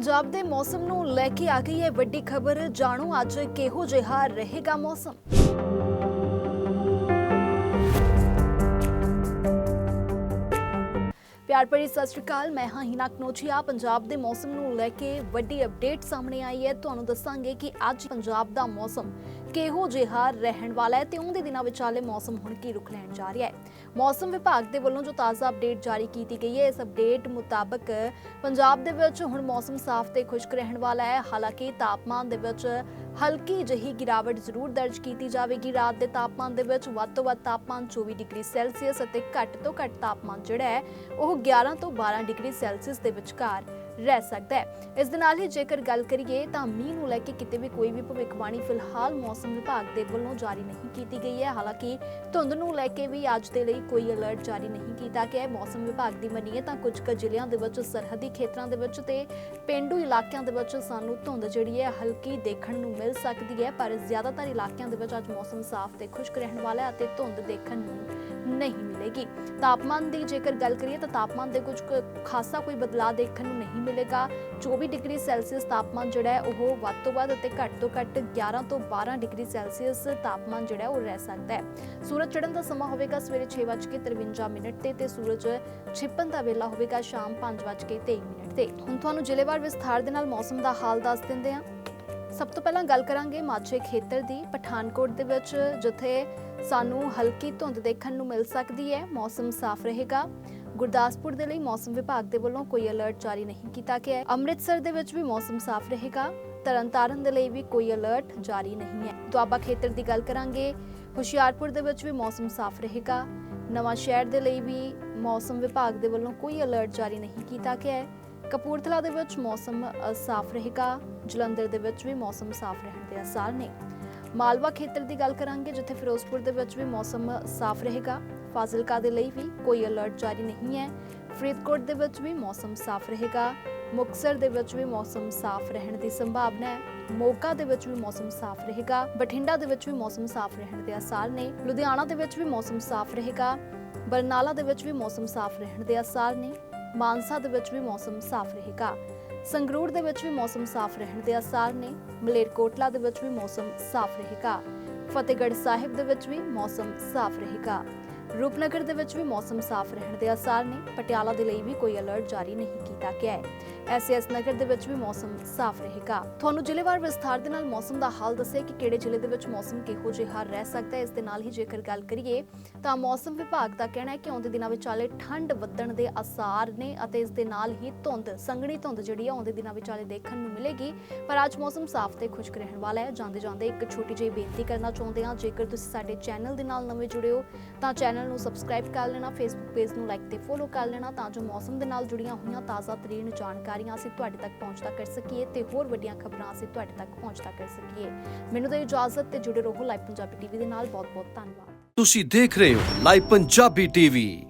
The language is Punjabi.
ਪੰਜਾਬ ਦੇ ਮੌਸਮ ਨੂੰ ਲੈ ਕੇ ਆ ਗਈ ਹੈ ਵੱਡੀ ਖਬਰ। ਜਾਣੋ ਅੱਜ ਕਿਹੋ ਜਿਹਾ ਰਹੇਗਾ ਮੌਸਮ। ਪਿਆਰ ਭਰੀ ਸਤਿ ਸ਼੍ਰੀ ਅਕਾਲ। ਮੈਂ ਹਾਂ ਹਿਨਾ ਕਨੋਚੀਆ। ਪੰਜਾਬ ਦੇ ਮੌਸਮ ਨੂੰ ਲੈ ਕੇ ਵੱਡੀ ਅਪਡੇਟ ਸਾਹਮਣੇ ਆਈ ਹੈ। ਤੁਹਾਨੂੰ ਦੱਸਾਂਗੇ ਕਿ ਅੱਜ ਪੰਜਾਬ ਦਾ ਮੌਸਮ ਕਿਹੋ ਜਿਹਾ ਰਹਿਣ ਵਾਲਾ ਹੈ ਤੇ ਉਹਦੇ ਦਿਨਾਂ ਵਿਚਾਲੇ ਮੌਸਮ ਹੁਣ ਕੀ ਰੁਖ ਲੈਣ ਜਾ ਰਿਹਾ ਹੈ। ਮੌਸਮ ਵਿਭਾਗ ਦੇ ਵੱਲੋਂ ਜੋ ਤਾਜ਼ਾ ਅਪਡੇਟ ਜਾਰੀ ਕੀਤੀ ਗਈ ਹੈ, ਇਸ ਅਪਡੇਟ ਮੁਤਾਬਕ ਪੰਜਾਬ ਦੇ ਵਿੱਚ ਹੁਣ ਮੌਸਮ ਸਾਫ਼ ਤੇ ਖੁਸ਼ਕ ਰਹਿਣ ਵਾਲਾ ਹੈ। ਹਾਲਾਂਕਿ ਤਾਪਮਾਨ ਦੇ ਵਿੱਚ ਹਲਕੀ ਜਿਹੀ ਗਿਰਾਵਟ ਜ਼ਰੂਰ ਦਰਜ ਕੀਤੀ ਜਾਵੇਗੀ। ਰਾਤ ਦੇ ਤਾਪਮਾਨ ਦੇ ਵਿੱਚ ਵੱਧ ਤੋਂ ਵੱਧ ਤਾਪਮਾਨ 24 ਡਿਗਰੀ ਸੈਲਸੀਅਸ ਅਤੇ ਘੱਟ ਤੋਂ ਘੱਟ ਤਾਪਮਾਨ ਜਿਹੜਾ ਹੈ, ਉਹ 11 ਤੋਂ 12 ਡਿਗਰੀ ਸੈਲਸੀਅਸ ਦੇ ਵਿਚਕਾਰ ਰਹਿ ਸਕਦਾ ਹੈ। ਇਸ ਦੇ ਨਾਲ ਹੀ ਜੇਕਰ ਗੱਲ ਕਰੀਏ ਤਾਂ ਮੀਂਹ ਨੂੰ ਲੈ ਕੇ ਕਿਤੇ ਵੀ ਕੋਈ ਵੀ ਭਵਿੱਖਬਾਣੀ ਫਿਲਹਾਲ ਮੌਸਮ ਵਿਭਾਗ ਦੇ ਵੱਲੋਂ ਜਾਰੀ ਨਹੀਂ ਕੀਤੀ ਗਈ ਹੈ। ਹਾਲਾਂਕਿ ਧੁੰਦ ਨੂੰ ਲੈ ਕੇ ਵੀ ਅੱਜ ਦੇ ਲਈ ਕੋਈ ਅਲਰਟ ਜਾਰੀ ਨਹੀਂ ਕੀਤਾ ਗਿਆ ਹੈ। ਮੌਸਮ ਵਿਭਾਗ ਦੀ ਮੰਨੀਏ ਤਾਂ ਕੁਝ ਕੁ ਜ਼ਿਲ੍ਹਿਆਂ ਦੇ ਵਿੱਚ, ਸਰਹੱਦੀ ਖੇਤਰਾਂ ਦੇ ਵਿੱਚ ਤੇ ਪਿੰਡੂ ਇਲਾਕਿਆਂ ਦੇ ਵਿੱਚ ਸਾਨੂੰ ਧੁੰਦ ਜਿਹੜੀ ਹੈ ਹਲਕੀ ਦੇਖਣ ਨੂੰ ਮਿਲ ਸਕਦੀ ਹੈ। ਪਰ ਜ਼ਿਆਦਾਤਰ ਇਲਾਕਿਆਂ ਦੇ ਵਿੱਚ ਅੱਜ ਮੌਸਮ ਸਾਫ਼ ਤੇ ਖੁਸ਼ਕ ਰਹਿਣ ਵਾਲਾ ਹੈ ਅਤੇ ਧੁੰਦ ਦੇਖਣ ਨੂੰ ਨਹੀਂ ਮਿਲੇਗੀ। ਤਾਪਮਾਨ ਦੀ ਜੇਕਰ ਗੱਲ ਕਰੀਏ ਤਾਂ ਤਾਪਮਾਨ ਦੇ ਕੁਝ ਕੁ ਖਾਸਾ ਕੋਈ ਬਦਲਾਅ ਦੇਖਣ ਨੂੰ ਨਹੀਂ ਮਿਲੇਗਾ। 24 ਡਿਗਰੀ ਸੈਲਸੀਅਸ ਤਾਪਮਾਨ ਜਿਹੜਾ ਹੈ, ਉਹ ਵੱਧ ਤੋਂ ਵੱਧ ਅਤੇ ਘੱਟ ਤੋਂ ਘੱਟ 11 ਤੋਂ 12 ਡਿਗਰੀ ਸੈਲਸੀਅਸ ਤਾਪਮਾਨ ਜਿਹੜਾ ਉਹ ਰਹਿ ਸਕਦਾ ਹੈ। ਸੂਰਜ ਚੜ੍ਹਨ ਦਾ ਸਮਾਂ ਹੋਵੇਗਾ ਸਵੇਰੇ 6:53 ਮਿੰਟ ਤੇ ਤੇ ਸੂਰਜ ਛਿਪਣ ਦਾ ਵੇਲਾ ਹੋਵੇਗਾ ਸ਼ਾਮ 5:23 ਮਿੰਟ ਤੇ। ਹੁਣ ਤੁਹਾਨੂੰ ਜ਼ਿਲ੍ਹੇਵਾਰ ਵਿਸਥਾਰ ਦੇ ਨਾਲ ਮੌਸਮ ਦਾ ਹਾਲ ਦੱਸ ਦਿੰਦੇ ਹਾਂ। ਸਭ ਤੋਂ ਪਹਿਲਾਂ ਗੱਲ ਕਰਾਂਗੇ ਮਾਝੇ ਖੇਤਰ ਦੀ, ਪਠਾਨਕੋਟ ਦੇ ਵਿੱਚ, ਜਿੱਥੇ ਸਾਨੂੰ ਹਲਕੀ ਧੁੰਦ ਦੇਖਣ ਨੂੰ ਮਿਲ ਸਕਦੀ ਹੈ, ਮੌਸਮ ਸਾਫ਼ ਰਹੇਗਾ। ਗੁਰਦਾਸਪੁਰ ਦੇ ਲਈ ਮੌਸਮ ਵਿਭਾਗ ਦੇ ਵੱਲੋਂ ਕੋਈ ਅਲਰਟ ਜਾਰੀ ਨਹੀਂ ਕੀਤਾ ਗਿਆ ਹੈ। ਅੰਮ੍ਰਿਤਸਰ ਦੇ ਵਿੱਚ ਵੀ ਮੌਸਮ ਸਾਫ਼ ਰਹੇਗਾ। ਤਰਨਤਾਰਨ ਦੇ ਲਈ ਵੀ ਕੋਈ ਅਲਰਟ ਜਾਰੀ ਨਹੀਂ ਹੈ। ਦੁਆਬਾ ਖੇਤਰ ਦੀ ਗੱਲ ਕਰਾਂਗੇ, ਹੁਸ਼ਿਆਰਪੁਰ ਦੇ ਵਿੱਚ ਵੀ ਮੌਸਮ ਸਾਫ਼ ਰਹੇਗਾ। ਨਵਾਂ ਸ਼ਹਿਰ ਦੇ ਲਈ ਵੀ ਮੌਸਮ ਵਿਭਾਗ ਦੇ ਵੱਲੋਂ ਕੋਈ ਅਲਰਟ ਜਾਰੀ ਨਹੀਂ ਕੀਤਾ ਗਿਆ ਹੈ। ਕਪੂਰਥਲਾ ਦੇ ਵਿੱਚ ਮੌਸਮ ਸਾਫ਼ ਰਹੇਗਾ। ਜਲੰਧਰ ਦੇ ਵਿੱਚ ਵੀ ਮੌਸਮ ਸਾਫ਼ ਰਹਿਣ ਦੇ ਅਸਾਰ ਨੇ। ਮਾਲਵਾ ਖੇਤਰ ਦੀ ਗੱਲ ਕਰਾਂਗੇ, ਜਿੱਥੇ ਫਿਰੋਜ਼ਪੁਰ ਦੇ ਵਿੱਚ ਵੀ ਮੌਸਮ ਸਾਫ਼ ਰਹੇਗਾ। ਫਾਜ਼ਿਲਕਾ ਦੇ ਲਈ ਵੀ ਕੋਈ ਅਲਰਟ ਜਾਰੀ ਨਹੀਂ ਹੈ। ਫਰੀਦਕੋਟ ਦੇ ਵਿੱਚ ਵੀ ਮੌਸਮ ਸਾਫ਼ ਰਹੇਗਾ। ਮੁਕਤਸਰ ਦੇ ਵਿੱਚ ਵੀ ਮੌਸਮ ਸਾਫ਼ ਰਹਿਣ ਦੀ ਸੰਭਾਵਨਾ ਹੈ। ਮੋਗਾ ਦੇ ਵਿੱਚ ਵੀ ਮੌਸਮ ਸਾਫ਼ ਰਹੇਗਾ। ਬਠਿੰਡਾ ਦੇ ਵਿੱਚ ਵੀ ਮੌਸਮ ਸਾਫ਼ ਰਹਿਣ ਦੇ ਆਸਾਰ ਨੇ। ਲੁਧਿਆਣਾ ਦੇ ਵਿੱਚ ਵੀ ਮੌਸਮ ਸਾਫ਼ ਰਹੇਗਾ। ਬਰਨਾਲਾ ਦੇ ਵਿੱਚ ਵੀ ਮੌਸਮ ਸਾਫ਼ ਰਹਿਣ ਦੇ ਆਸਾਰ ਨੇ। ਮਾਨਸਾ ਦੇ ਵਿੱਚ ਵੀ ਮੌਸਮ ਸਾਫ਼ ਰਹੇਗਾ। ਸੰਗਰੂਰ ਦੇ ਵਿੱਚ ਵੀ ਮੌਸਮ ਸਾਫ਼ ਰਹਿਣ ਦੇ ਆਸਾਰ ਨੇ। ਮਲੇਰਕੋਟਲਾ ਦੇ ਵਿੱਚ ਵੀ ਮੌਸਮ ਸਾਫ਼ ਰਹੇਗਾ। ਫਤਿਹਗੜ੍ਹ ਸਾਹਿਬ ਦੇ ਵਿੱਚ ਵੀ ਮੌਸਮ ਸਾਫ਼ ਰਹੇਗਾ। ਰੂਪਨਗਰ ਦੇ ਵਿੱਚ ਵੀ ਮੌਸਮ ਸਾਫ਼ ਰਹਿਣ ਦੇ ਆਸਾਰ ਨੇ। ਪਟਿਆਲਾ ਦੇ ਲਈ ਵੀ ਕੋਈ ਅਲਰਟ ਜਾਰੀ ਨਹੀਂ ਕੀਤਾ ਗਿਆ ਹੈ। ਐਸਐਸ ਨਗਰ ਦੇ ਵਿੱਚ ਵੀ ਮੌਸਮ ਸਾਫ਼ ਰਹੇਗਾ। ਤੁਹਾਨੂੰ ਜ਼ਿਲ੍ਹੇਵਾਰ ਵਿਸਥਾਰ ਦੇ ਨਾਲ ਮੌਸਮ ਦਾ ਹਾਲ ਦੱਸਿਆ ਕਿ ਕਿਹੜੇ ਜ਼ਿਲ੍ਹੇ ਦੇ ਵਿੱਚ ਮੌਸਮ ਕਿਹੋ ਜਿਹਾ ਰਹਿ ਸਕਦਾ ਹੈ, ਇਸ ਦੇ ਨਾਲ ਹੀ ਜੇਕਰ ਗੱਲ ਕਰੀਏ, ਤਾਂ ਮੌਸਮ ਵਿਭਾਗ ਦਾ ਕਹਿਣਾ ਹੈ ਕਿ ਆਉਂਦੇ ਦਿਨਾਂ ਵਿਚਾਲੇ ਠੰਡ ਵਧਣ ਦੇ ਆਸਾਰ ਨੇ ਅਤੇ ਇਸ ਦੇ ਨਾਲ ਹੀ ਧੁੰਦ, ਸੰਘਣੀ ਧੁੰਦ ਜਿਹੜੀ ਹੈ ਆਉਂਦੇ ਦਿਨਾਂ ਵਿਚਾਲੇ ਦੇਖਣ ਨੂੰ ਮਿਲੇਗੀ। ਪਰ ਅੱਜ ਮੌਸਮ ਸਾਫ਼ ਤੇ ਖੁਸ਼ਕ ਰਹਿਣ ਵਾਲਾ ਹੈ। ਜਾਂਦੇ ਜਾਂਦੇ ਇੱਕ ਛੋਟੀ ਜਿਹੀ ਬੇਨਤੀ ਕਰਨਾ ਚਾਹੁੰਦੇ ਹਾਂ, ਜੇਕਰ ਤੁਸੀਂ ਸਾਡੇ ਚੈਨਲ ਦੇ ਨਾਲ ਨਵੇਂ ਜੁੜੇ ਹੋ, ਤਾਂ ਚੈਨਲ ਨੂੰ ਸਬਸਕ੍ਰਾਈਬ ਕਰ ਲੈਣਾ, ਫੇਸਬੁੱਕ ਪੇਜ ਨੂੰ ਲਾਈਕ ਤੇ ਫੋਲੋ ਕਰ ਲੈਣਾ, ਤਾਂ ਜੋ ਮੌਸਮ ਦੇ ਨਾਲ ਜੁੜੀਆਂ ਹੋਈਆਂ ਤਾਜ਼ਾ ਤਰੀਨ ਜਾਣਕਾਰੀ ਜਾਣਕਾਰੀਆਂ ਅਸੀਂ ਤੁਹਾਡੇ ਤੱਕ ਪਹੁੰਚਦਾ ਕਰ ਸਕੀਏ ਤੇ ਹੋਰ ਵੱਡੀਆਂ ਖਬਰਾਂ ਅਸੀਂ ਤੁਹਾਡੇ ਤੱਕ ਪਹੁੰਚਦਾ ਕਰ ਸਕੀਏ। ਮੈਨੂੰ ਤਾਂ ਇਜਾਜ਼ਤ ਤੇ ਜੁੜੇ ਰਹੋ ਲਾਈਵ ਪੰਜਾਬੀ ਟੀਵੀ ਦੇ ਨਾਲ। ਬਹੁਤ ਬਹੁਤ ਧੰਨਵਾਦ। ਤੁਸੀਂ ਦੇਖ ਰਹੇ ਹੋ ਲਾਈਵ ਪੰਜਾਬੀ ਟੀਵੀ।